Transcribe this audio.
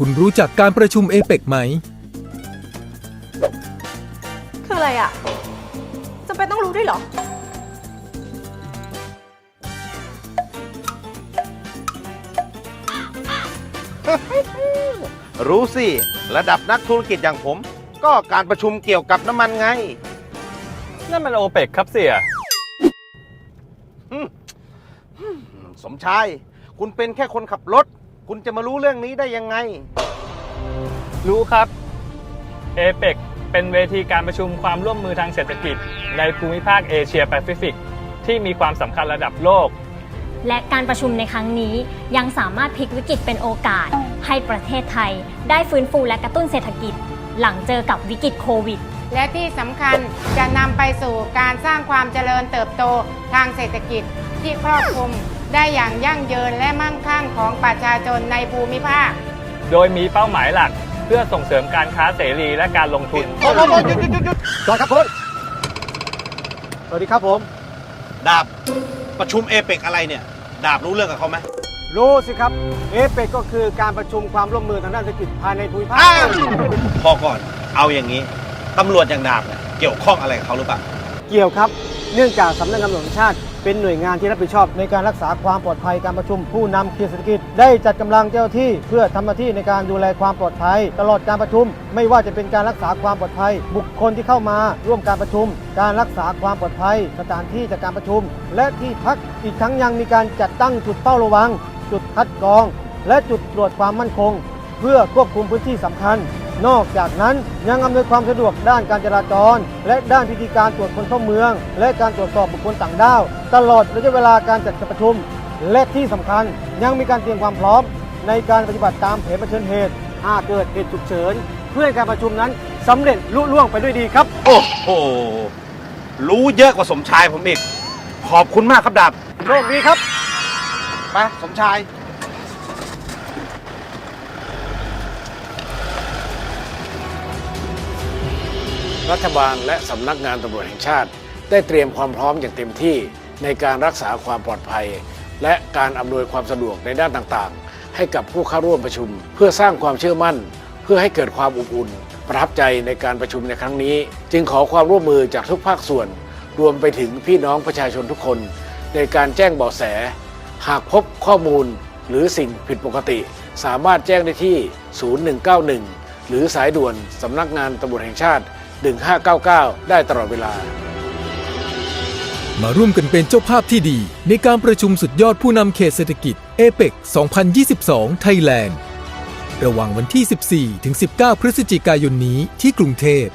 คุณรู้จักการประชุมเอเปกไหม คืออะไรอะจำเป็นต้องรู้ด้วยเหรอ รู้สิ ระดับนักธุรกิจอย่างผม ก็การประชุมเกี่ยวกับน้ำมันไง นั่นมันโอเปกครับเสีย สมชาย คุณเป็นแค่คนขับรถ คุณจะมารู้เรื่องนี้ได้ยังไง รู้ครับเอเปกเป็นเวทีการประชุมความร่วมมือทางเศรษฐกิจ ในภูมิภาคเอเชียแปซิฟิก ที่มีความสำคัญระดับโลก และการประชุมในครั้งนี้ยังสามารถพลิกวิกฤตเป็นโอกาส ให้ประเทศไทย ได้ฟื้นฟูและกระตุ้นเศรษฐกิจ หลังเจอกับวิกฤตโควิด และที่สำคัญจะนำไปสู่การสร้างความเจริญเติบโตทางเศรษฐกิจที่ครอบคลุม ได้อย่างยั่งยืนและมั่งคั่งของประชาชนในภูมิภาค โดยมีเป้าหมายหลักเพื่อส่งเสริมการค้าเสรีและการลงทุน โอ้โหหยุดหยุดหยุดหยุดจอดครับคุณสวัสดีครับผม ดาบประชุมเอเปกอะไรเนี่ย ดาบรู้เรื่องกับเขาไหมรู้สิครับ เอเปกก็คือการประชุมความร่วมมือทางด้านเศรษฐกิจภายในภูมิภาค อ้าวพอก่อนเอาอย่างนี้ตำรวจอย่างดาบเนี่ยเกี่ยวข้องอะไรกับเขาหรือเปล่า เกี่ยวครับ เนื่องจากสำนักงานตำรวจแห่งชาติ เป็นหน่วยงานที่รับผิดชอบ ในการรักษาความปลอดภัยการประชุมผู้นำเขตเศรษฐกิจ ได้จัดกำลังเจ้าหน้าที่เพื่อทำหน้าที่ในการดูแลความปลอดภัย ตลอดการประชุม ไม่ว่าจะเป็นการรักษาความปลอดภัย บุคคลที่เข้ามาร่วมการประชุม การรักษาความปลอดภัย สถานที่จากการประชุม และที่พักอีกทั้งยังมีการจัดตั้งจุดเฝ้าระวัง จุดคัดกรอง และจุดตรวจความมั่นคง เพื่อควบคุมพื้นที่สำคัญ นอกจากนั้นยังอำนวยความสะดวกด้านการจราจร และด้านพิธีการตรวจคนเข้าเมือง และการตรวจสอบบุคคลต่างด้าว ตลอดระยะเวลาการจัดประชุม และที่สำคัญยังมีการเตรียมความพร้อม ในการปฏิบัติตามแผนเผชิญเหตุหากเกิดเหตุฉุกเฉิน เพื่อให้การประชุมนั้นสำเร็จลุล่วงไปด้วยดีครับ โอ้โหรู้เยอะกว่าสมชายผมอีกขอบคุณมากครับดาบโชคดีครับไปสมชาย รัฐบาลและสำนักงานตำรวจแห่งชาติ ได้เตรียมความพร้อมอย่างเต็มที่ในการรักษาความปลอดภัย และการอำนวยความสะดวกในด้านต่างๆ ให้กับผู้เข้าร่วมประชุม เพื่อสร้างความเชื่อมั่น เพื่อให้เกิดความอบอุ่น ประทับใจในการประชุมในครั้งนี้ จึงขอความร่วมมือจากทุกภาคส่วน รวมไปถึงพี่น้องประชาชนทุกคน ในการแจ้งเบาะแส หากพบข้อมูลหรือสิ่งผิดปกติ สามารถแจ้งได้ที่ 0191 หรือสายด่วนสำนักงานตำรวจแห่งชาติ 1599 ได้ตลอดเวลา มาร่วมกันเป็นเจ้าภาพที่ดี ในการประชุมสุดยอดผู้นำเขตเศรษฐกิจเอเปก2022 ไทยแลนด์ ระหว่างวันที่ 14 ถึง 19 พฤศจิกายนนี้ที่กรุงเทพ